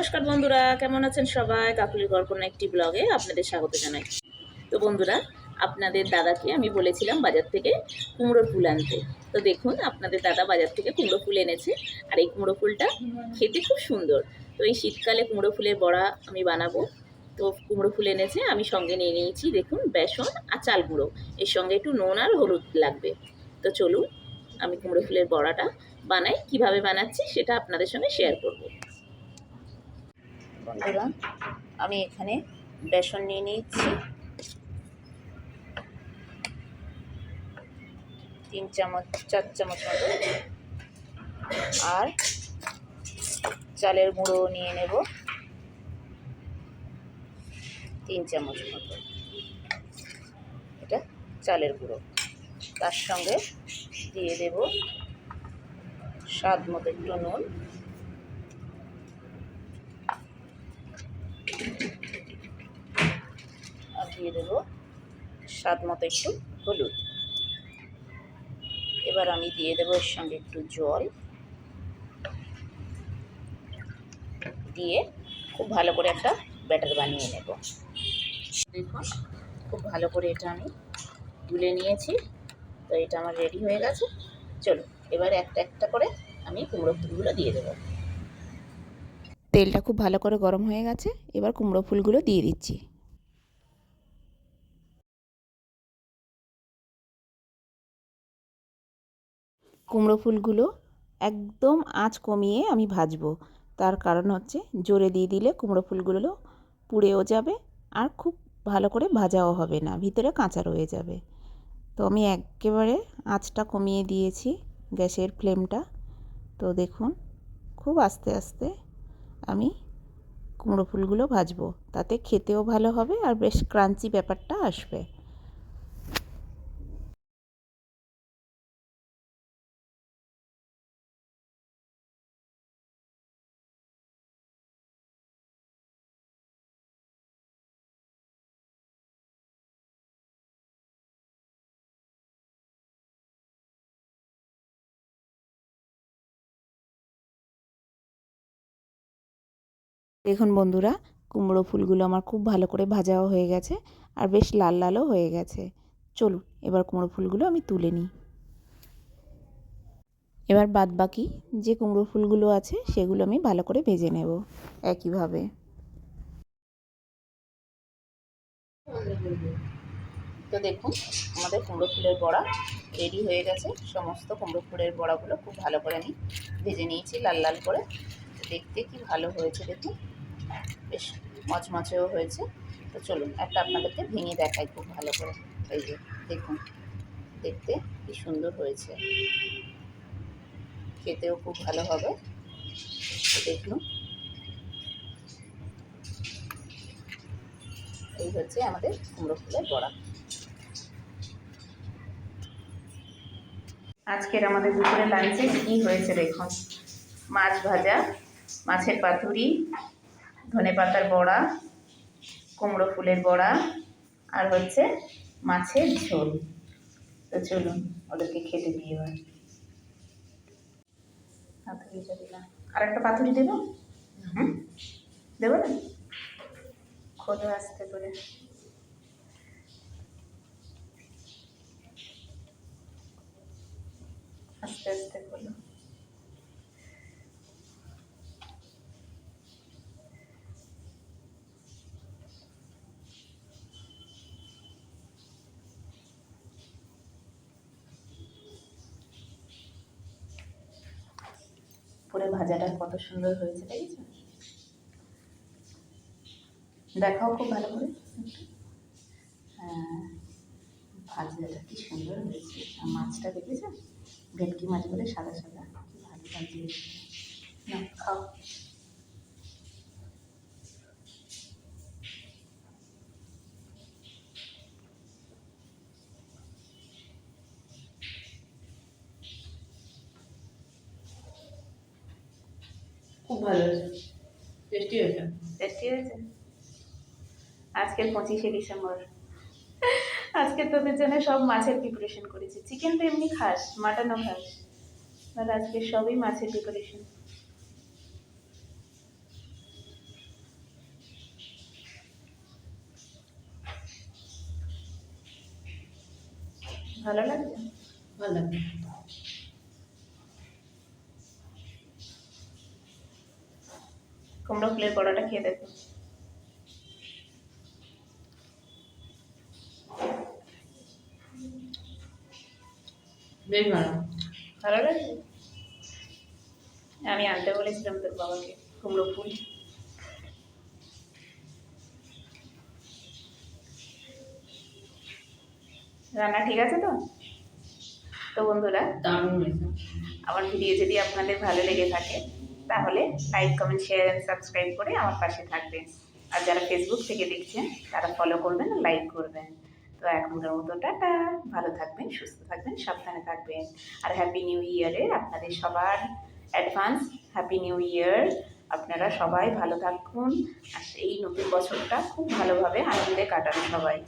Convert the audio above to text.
নমস্কার বন্ধুরা, কেমন আছেন সবাই? কাকুলির গল্পনা একটি ব্লগে আপনাদের স্বাগত জানাই। তো বন্ধুরা, আপনাদের দাদাকে আমি বলেছিলাম বাজার থেকে কুমড়োর ফুল আনতে। তো দেখুন, আপনাদের দাদা বাজার থেকে কুমড়ো ফুল এনেছে, আর এই কুমড়ো ফুলটা খেতে খুব সুন্দর। তো এই শীতকালে কুমড়ো ফুলের বড়া আমি বানাবো। তো কুমড়ো ফুল এনেছে, আমি সঙ্গে নিয়ে নিয়েছি, দেখুন, বেসন আর চাল গুঁড়ো এর সঙ্গে একটু নুন আর হলুদ লাগবে। তো চলুন, আমি কুমড়ো ফুলের বড়াটা বানাই। কীভাবে বানাচ্ছি সেটা আপনাদের সঙ্গে শেয়ার করব। বন্ধুরা আমি এখানে বেসন নিয়ে নিচ্ছি তিন চামচ, চার চামচ মতো। আর চালের গুঁড়ো নিয়ে নেব। তিন চামচ মতো। এটা চালের গুঁড়ো। তার সঙ্গে দিয়ে দেব স্বাদ মতো একটু নুন আর দিয়ে দেবো। স্বাদ মতো একটু হলুদ। এবার আমি দিয়ে দেবো এর সঙ্গে একটু জল। দিয়ে খুব ভালো করে একটা ব্যাটার বানিয়ে নেব। দেখুন, খুব ভালো করে এটা আমি তুলে নিয়েছি। তো এটা আমার রেডি হয়ে গেছে। চলো, এবার একটা একটা করে আমি কুমড়ো ফুলগুলো দিয়ে দেবো। তেলটা খুব ভালো করে গরম হয়ে গেছে। এবার কুমড়ো ফুলগুলো দিয়ে দিচ্ছি। কুমড়ো ফুলগুলো একদম আঁচ কমিয়ে আমি ভাজবো। তার কারণ হচ্ছে জোরে দিয়ে দিলে কুমড়ো ফুলগুলো পুড়েও যাবে আর খুব ভালো করে ভাজাও হবে না, ভিতরে কাঁচা রয়ে যাবে। তো আমি একেবারে আঁচটা কমিয়ে দিয়েছি গ্যাসের ফ্লেমটা। তো দেখুন, খুব আস্তে আস্তে আমি কুমড়ো ফুলগুলো ভাজবো। তাতে খেতেও ভালো হবে আর বেশ ক্রাঞ্চি ব্যাপারটা আসবে। দেখুন বন্ধুরা, কুমড়ো ফুলগুলো আমার খুব ভালো করে ভাজাও হয়ে গেছে আর বেশ লাল লালও হয়ে গেছে। চলুন, এবার কুমড়ো ফুলগুলো আমি তুলে নিই। এবার বাদ বাকি যে কুমড়ো ফুলগুলো আছে, সেগুলো আমি ভালো করে ভেজে নেব একইভাবে। তো দেখুন, আমাদের কুমড়ো ফুলের বড়া রেডি হয়ে গেছে। সমস্ত কুমড়ো ফুলের বড়াগুলো খুব ভালো করে আমি ভেজে নিয়েছি লাল লাল করে। দেখতে কি ভালো হয়েছে দেখুন। বেশ মচমচেও হয়েছে। তো চলুন, একটা আপনাদেরকে ভেঙে দেখাই খুব ভালো করে। এই যে, দেখুন, দেখতে কি সুন্দর হয়েছে। খেতেও খুব ভালো হবে। দেখুন। এই হচ্ছে আমাদের কুমড়ো ফুলের বড়া। আজকের আমাদের দুপুরে লাঞ্চে কি হয়েছে দেখুন। মাছ ভাজা, মাছের পাতুরি ধনে পাতার বড়া, কুমড়ো ফুলের বড়া আর হচ্ছে মাছের ঝোল। তো চলুন ওদেরকে খেতে দিয়ে এবার। দিলাম। আর একটা পাতুরি দেবো? হুম? দেবো না? খোলো আস্তে করে। আস্তে আস্তে খোলো। পুরো ভাজাটা কত সুন্দর হয়েছে, দেখেছ? দেখাও খুব ভালো করে। হ্যাঁ ভাজাটা কি সুন্দর হয়েছে। আর মাছটা দেখেছ? ভেটকি মাছ বলে সাদা সাদা। ভালো ভাজিয়েছে না খাও। খুব ভালো হয়েছে। টেস্টি হয়েছে? টেস্টি হয়েছে। আজকের পঁচিশে ডিসেম্বর। আজকে তোদের জন্য সব মাছের প্রিপারেশন করেছি। চিকেন তো এমনি খাস মাটনও খাস। আর আজকে সবই মাছের প্রিপারেশন ভালো লাগছে? ভালো লাগছে। কুমড়ো ফুলের বড়াটা খেয়ে দেখো। বেশ ভালো। ভালো লাগছে? আমি আনতে বলেছিলাম তোর বাবাকে কুমড়ো ফুল। রান্না ঠিক আছে তো? তো বন্ধুরা দারুণ আমার ভিডিও যদি আপনাদের ভালো লেগে থাকে তাহলে like comment share and subscribe করে আমার পাশে থাকবেন। আর যারা ফেসবুক থেকে দেখছেন, তারা ফলো করবেন আর লাইক করবেন। তো এখনকার মতো টাটা। ভালো থাকবেন, সুস্থ থাকবেন, সাবধানে থাকবেন। আর হ্যাপি নিউ ইয়ারে আপনাদের সবার অ্যাডভান্স হ্যাপি নিউ ইয়ার আপনারা সবাই ভালো থাকুন। আর এই নতুন বছরটা খুব ভালোভাবে আনন্দে কাটান সবাই।